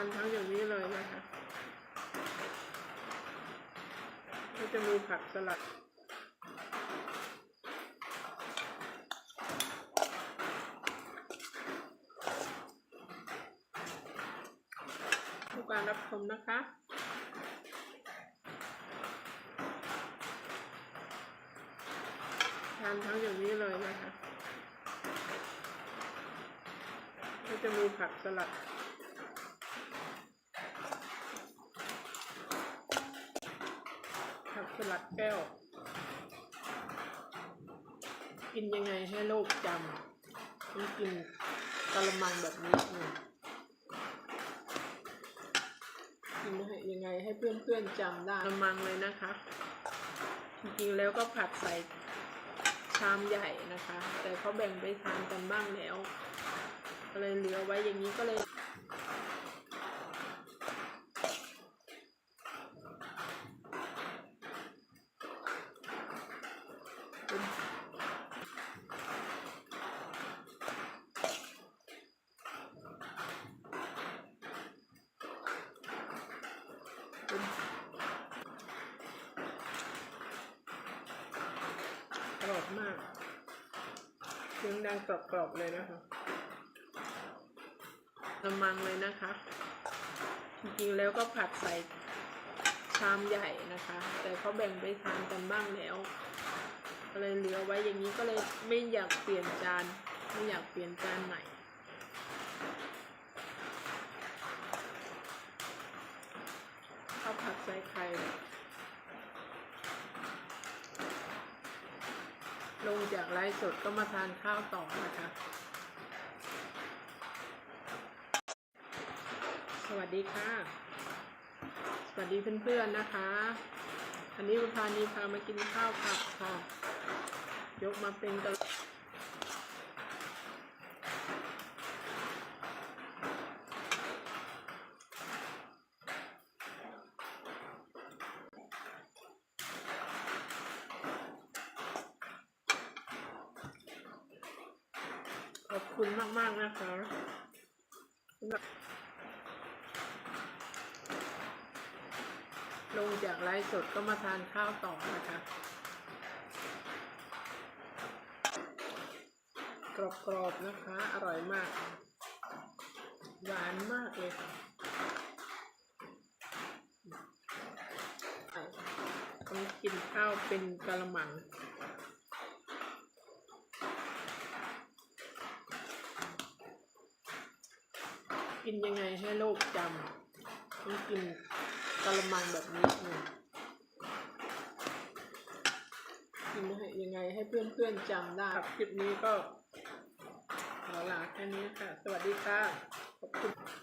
านทั้งอย่างนี้เลยนะคะ ก็จะมีผักสลัดทุกการรับชมนะคะทานทั้งอย่างนี้เลยนะคะ ก็จะมีผักสลัด สลัดแก้ว กินยังไงให้โลกจำต้องกินกะละมังแบบนี้เนี่ยกินให้ยังไงให้เพื่อนๆจำได้กะละมังเลยนะคะ จริงๆแล้วก็ผัดใส่ชามใหญ่นะคะ แต่เขาแบ่งไปทานกันบ้างแล้วก็เลยเหลือไว้อย่างนี้ก็เลย กรอบมาก เสียงดังกรอบๆเลยนะคะกระมังเลยนะคะ จริงๆแล้วก็ผัดใส่ชามใหญ่นะคะ แต่เขาแบ่งไปทานกันบ้างแล้วก็เลยเหลือไว้อย่างนี้ก็เลยไม่อยากเปลี่ยนจานไม่อยากเปลี่ยนจานใหม่ข้าวผัดใส่ไข่ ลงจากไลฟ์สดก็มาทานข้าวต่อนะคะ สวัสดีค่ะ สวัสดีเพื่อนๆนะคะ อันนี้คุณพานีพามากินข้าวผัดค่ะ ยกมาเป็นกระขอบคุณมากนะคะลงจากไลฟ์สดก็มาทานข้าวต่อนะคะ กรอบๆนะคะ อร่อยมาก หวานมากเลยค่ะต้องกินข้าวเป็นกะละมัง กินยังไงให้โลกจำต้องกินกะละมังแบบนี้นี่ยกินให้ยังไงให้เพื่อนๆจำได้ครับคลิปนี้ก็ขอลาแค่นี้ค่ะ สวัสดีค่ะ ขอบคุณ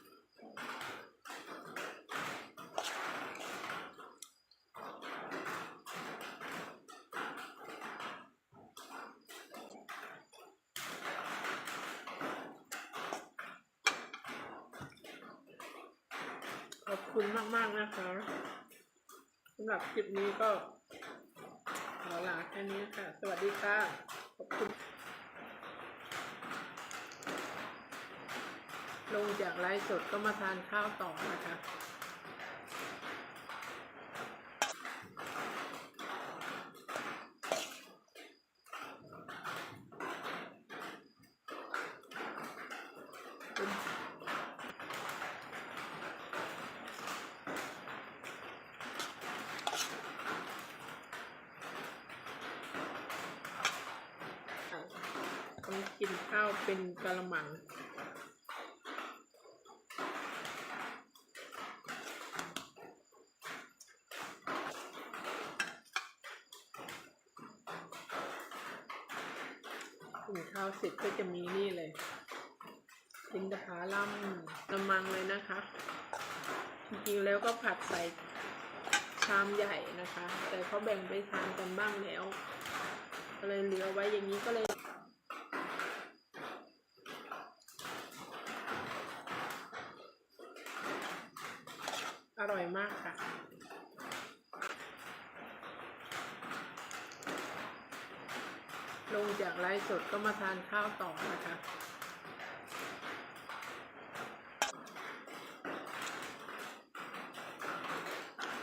ขอบคุณมากๆนะคะสำหรับคลิปนี้ก็ขอลาแค่นี้ค่ะ สวัสดีค่ะ ขอบคุณ ลงจากไลฟ์สดก็มาทานข้าวต่อนะคะ ต้องกินข้าวเป็นกะละมังกินข้าวเสร็จก็จะมีนี่เลยกินตะพาล่ำกระมังเลยนะคะ จริงๆแล้วก็ผัดใส่ชามใหญ่นะคะ แต่เขาแบ่งไปทานกันบ้างแล้วก็เลยเหลือไว้อย่างนี้ก็เลย อร่อยมากค่ะ ลงจากไลฟ์สดก็มาทานข้าวต่อนะคะ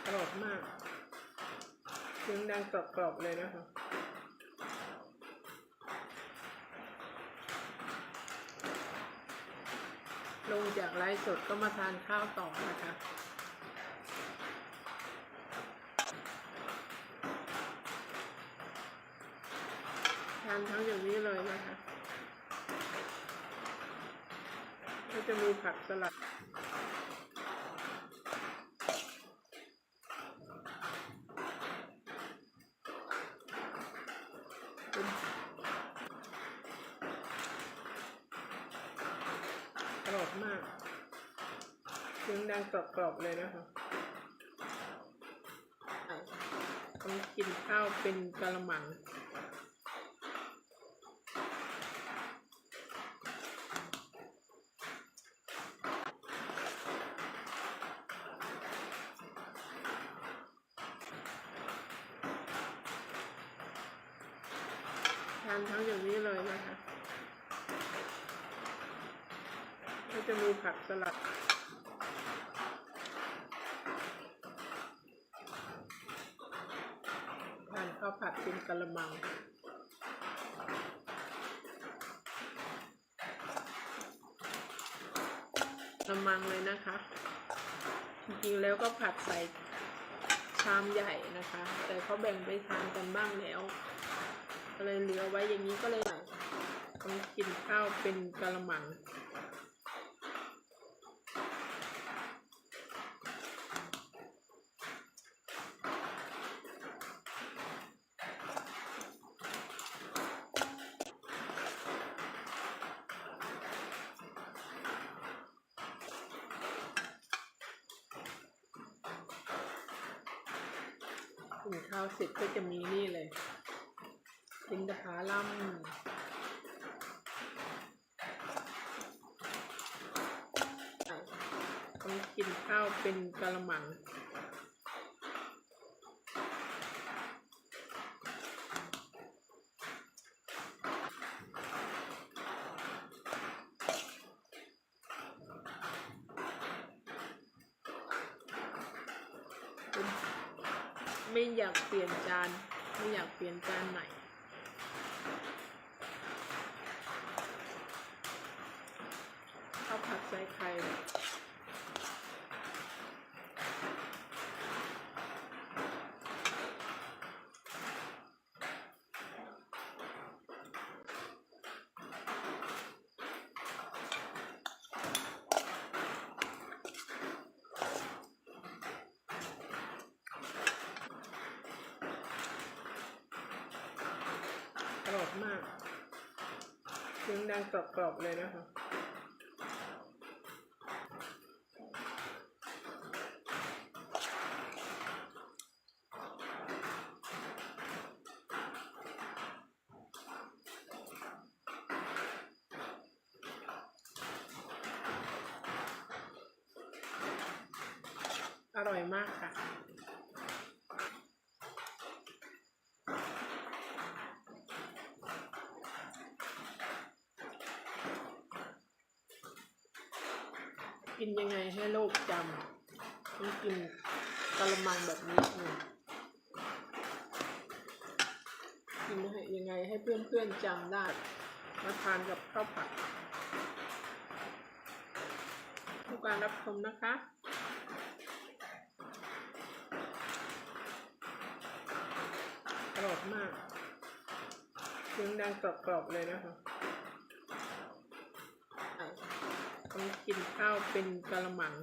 กรอบมากเสียงดังกรอบๆเลยนะคะลงจากไลฟ์สดก็มาทานข้าวต่อนะคะ ทานทั้งอย่างนี้เลยนะคะ ก็จะมีผักสลัด กรอบมากเสียงดังกรอบๆเลยนะคะต้องกินข้าวเป็นกะละมัง ทานทั้งอย่างนี้เลยนะคะ ก็จะมีผักสลัดทานข้าวผัดเป็นกะละมังกะละมังเลยนะคะ จริงๆแล้วก็ผัดใส่ชามใหญ่นะคะ แต่เขาแบ่งไปทานกันบ้างแล้ว ก็เลยเหลือไว้อย่างนี้ก็เลยต้องกินข้าวเป็นกะละมังกินข้าวเสร็จก็จะมีนี่เลย กินตะพาล่ำต้องกินข้าวเป็นกะละมังไม่อยากเปลี่ยนจาน ไม่อยากเปลี่ยนจานใหม่ ข้าวผัดใส่ไข่กรอบมากเสียงดังกรอบๆเลยนะคะ อร่อยมากค่ะ กินยังไงให้โลกจำต้องกินกะละมังแบบนี้เลยกินให้ยังไงให้เพื่อนๆจำได้ มาทานกับข้าวผัดทุกการรับชมนะคะ กรอบ มากเสียงดังกรอบๆเลยนะคะต้องกินข้าวเป็นกะละมัง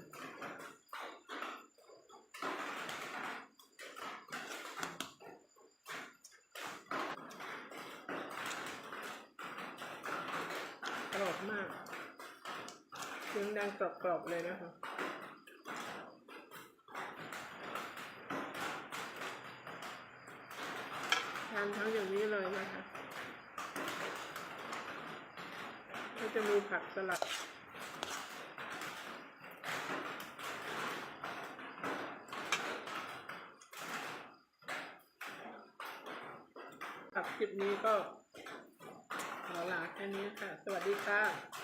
กรอบมากเสียงดังกรอบๆเลยนะคะ ทาน ทั้งอย่างนี้เลยนะคะก็จะมีผักสลัดครับคลิปนี้ก็ขอลาแค่นี้ค่ะ สวัสดีค่ะ